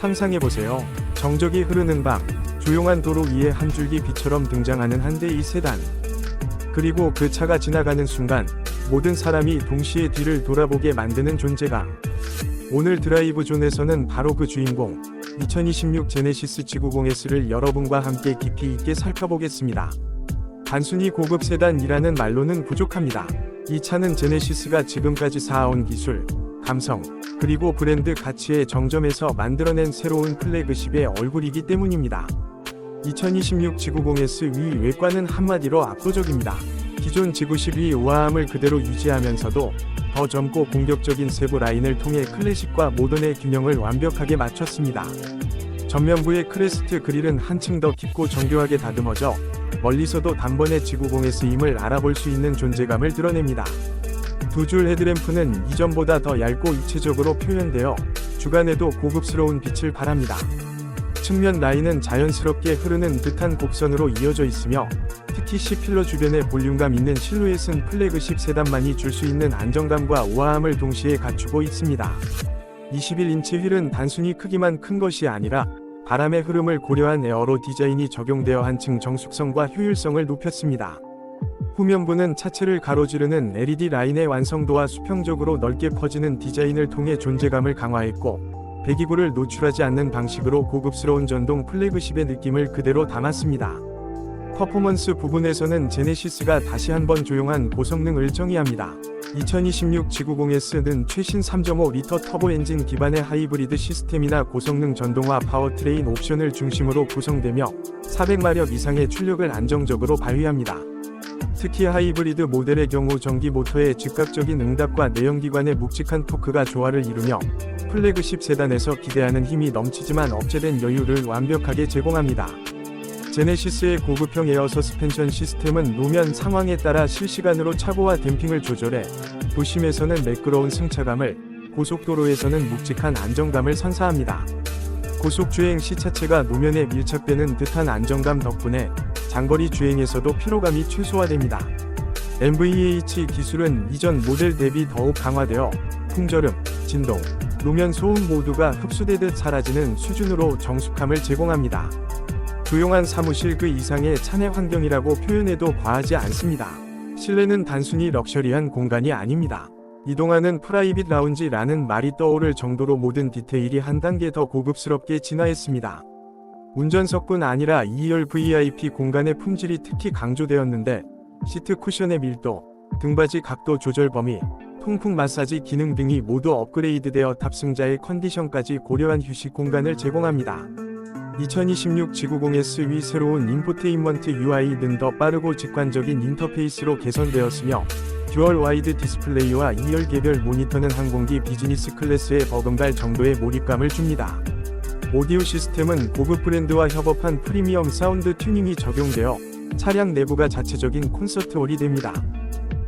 상상해보세요. 정적이 흐르는 밤, 조용한 도로 위에 한 줄기 빛처럼 등장하는 한 대의 세단. 그리고 그 차가 지나가는 순간, 모든 사람이 동시에 뒤를 돌아보게 만드는 존재감. 오늘 드라이브 존에서는 바로 그 주인공, 2026 제네시스 지구공S를 여러분과 함께 깊이 있게 살펴보겠습니다. 단순히 고급 세단이라는 말로는 부족합니다. 이 차는 제네시스가 지금까지 쌓아온 기술, 감성, 그리고 브랜드 가치의 정점에서 만들어낸 새로운 플래그십의 얼굴이기 때문입니다. 2026 지구공S 위 외관은 한마디로 압도적입니다. 기존 지구12 우아함을 그대로 유지하면서도 더 젊고 공격적인 세부 라인을 통해 클래식과 모던의 균형을 완벽하게 맞췄습니다. 전면부의 크레스트 그릴은 한층 더 깊고 정교하게 다듬어져 멀리서도 단번에 지구공의 쓰임을 알아볼 수 있는 존재감을 드러냅니다. 두 줄 헤드램프는 이전보다 더 얇고 입체적으로 표현되어 주간에도 고급스러운 빛을 발합니다. 측면 라인은 자연스럽게 흐르는 듯한 곡선으로 이어져 있으며 특히 C필러 주변에 볼륨감 있는 실루엣은 플래그십 세단만이 줄 수 있는 안정감과 우아함을 동시에 갖추고 있습니다. 21인치 휠은 단순히 크기만 큰 것이 아니라 바람의 흐름을 고려한 에어로 디자인이 적용되어 한층 정숙성과 효율성을 높였습니다. 후면부는 차체를 가로지르는 LED 라인의 완성도와 수평적으로 넓게 퍼지는 디자인을 통해 존재감을 강화했고 배기구를 노출하지 않는 방식으로 고급스러운 전동 플래그십의 느낌을 그대로 담았습니다. 퍼포먼스 부분에서는 제네시스가 다시 한번 조용한 고성능을 정의합니다. 2026 지구공S는 최신 3.5리터 터보 엔진 기반의 하이브리드 시스템이나 고성능 전동화 파워트레인 옵션을 중심으로 구성되며 400마력 이상의 출력을 안정적으로 발휘합니다. 특히 하이브리드 모델의 경우 전기 모터의 즉각적인 응답과 내연기관의 묵직한 토크가 조화를 이루며 플래그십 세단에서 기대하는 힘이 넘치지만 억제된 여유를 완벽하게 제공합니다. 제네시스의 고급형 에어 서스펜션 시스템은 노면 상황에 따라 실시간으로 차고와 댐핑을 조절해 도심에서는 매끄러운 승차감을, 고속도로에서는 묵직한 안정감을 선사합니다. 고속주행 시 차체가 노면에 밀착되는 듯한 안정감 덕분에 장거리 주행에서도 피로감이 최소화됩니다. MVH 기술은 이전 모델 대비 더욱 강화되어 풍절음, 진동, 노면 소음 모두가 흡수되듯 사라지는 수준으로 정숙함을 제공합니다. 조용한 사무실 그 이상의 차내 환경이라고 표현해도 과하지 않습니다. 실내는 단순히 럭셔리한 공간이 아닙니다. 이동하는 프라이빗 라운지라는 말이 떠오를 정도로 모든 디테일이 한 단계 더 고급스럽게 진화했습니다. 운전석뿐 아니라 2열 VIP 공간의 품질이 특히 강조되었는데 시트 쿠션의 밀도, 등받이 각도 조절 범위, 통풍 마사지 기능 등이 모두 업그레이드되어 탑승자의 컨디션까지 고려한 휴식 공간을 제공합니다. 2026 지구공S 위 새로운 인포테인먼트 UI는 더 빠르고 직관적인 인터페이스로 개선되었으며 듀얼 와이드 디스플레이와 2열 개별 모니터는 항공기 비즈니스 클래스에 버금갈 정도의 몰입감을 줍니다. 오디오 시스템은 고급 브랜드와 협업한 프리미엄 사운드 튜닝이 적용되어 차량 내부가 자체적인 콘서트홀이 됩니다.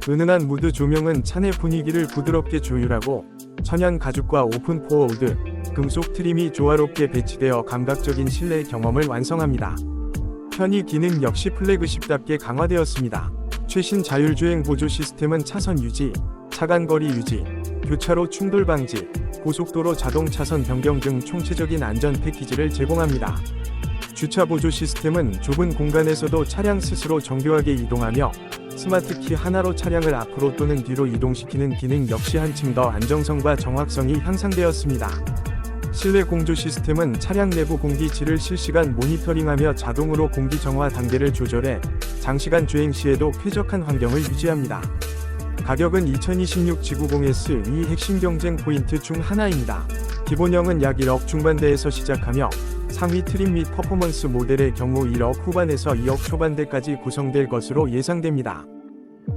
은은한 무드 조명은 차내 분위기를 부드럽게 조율하고 천연 가죽과 오픈 포어 우드, 금속 트림이 조화롭게 배치되어 감각적인 실내 경험을 완성합니다. 편의 기능 역시 플래그십답게 강화되었습니다. 최신 자율주행 보조 시스템은 차선 유지, 차간 거리 유지, 교차로 충돌 방지, 고속도로 자동 차선 변경 등 총체적인 안전 패키지를 제공합니다. 주차 보조 시스템은 좁은 공간에서도 차량 스스로 정교하게 이동하며 스마트 키 하나로 차량을 앞으로 또는 뒤로 이동시키는 기능 역시 한층 더 안정성과 정확성이 향상되었습니다. 실내 공조 시스템은 차량 내부 공기질을 실시간 모니터링하며 자동으로 공기 정화 단계를 조절해 장시간 주행 시에도 쾌적한 환경을 유지합니다. 가격은 2026 지구공S 위 핵심 경쟁 포인트 중 하나입니다. 기본형은 약 1억 중반대에서 시작하며 상위 트림 및 퍼포먼스 모델의 경우 1억 후반에서 2억 초반대까지 구성될 것으로 예상됩니다.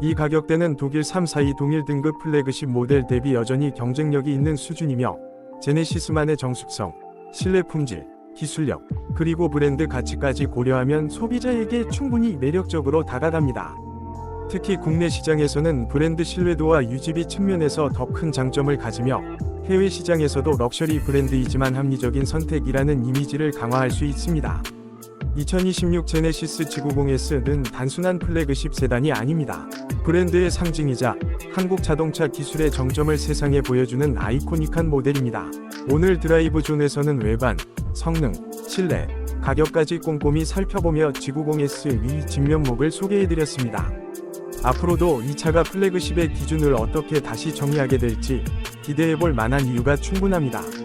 이 가격대는 독일 342 동일 등급 플래그십 모델 대비 여전히 경쟁력이 있는 수준이며 제네시스만의 정숙성, 실내 품질, 기술력, 그리고 브랜드 가치까지 고려하면 소비자에게 충분히 매력적으로 다가갑니다. 특히 국내 시장에서는 브랜드 신뢰도와 유지비 측면에서 더 큰 장점을 가지며 해외 시장에서도 럭셔리 브랜드이지만 합리적인 선택이라는 이미지를 강화할 수 있습니다. 2026 제네시스 지구공S는 단순한 플래그십 세단이 아닙니다. 브랜드의 상징이자 한국 자동차 기술의 정점을 세상에 보여주는 아이코닉한 모델입니다. 오늘 드라이브 존에서는 외관, 성능, 실내, 가격까지 꼼꼼히 살펴보며 G90 SE 진면목을 소개해드렸습니다. 앞으로도 이 차가 플래그십의 기준을 어떻게 다시 정의하게 될지 기대해볼 만한 이유가 충분합니다.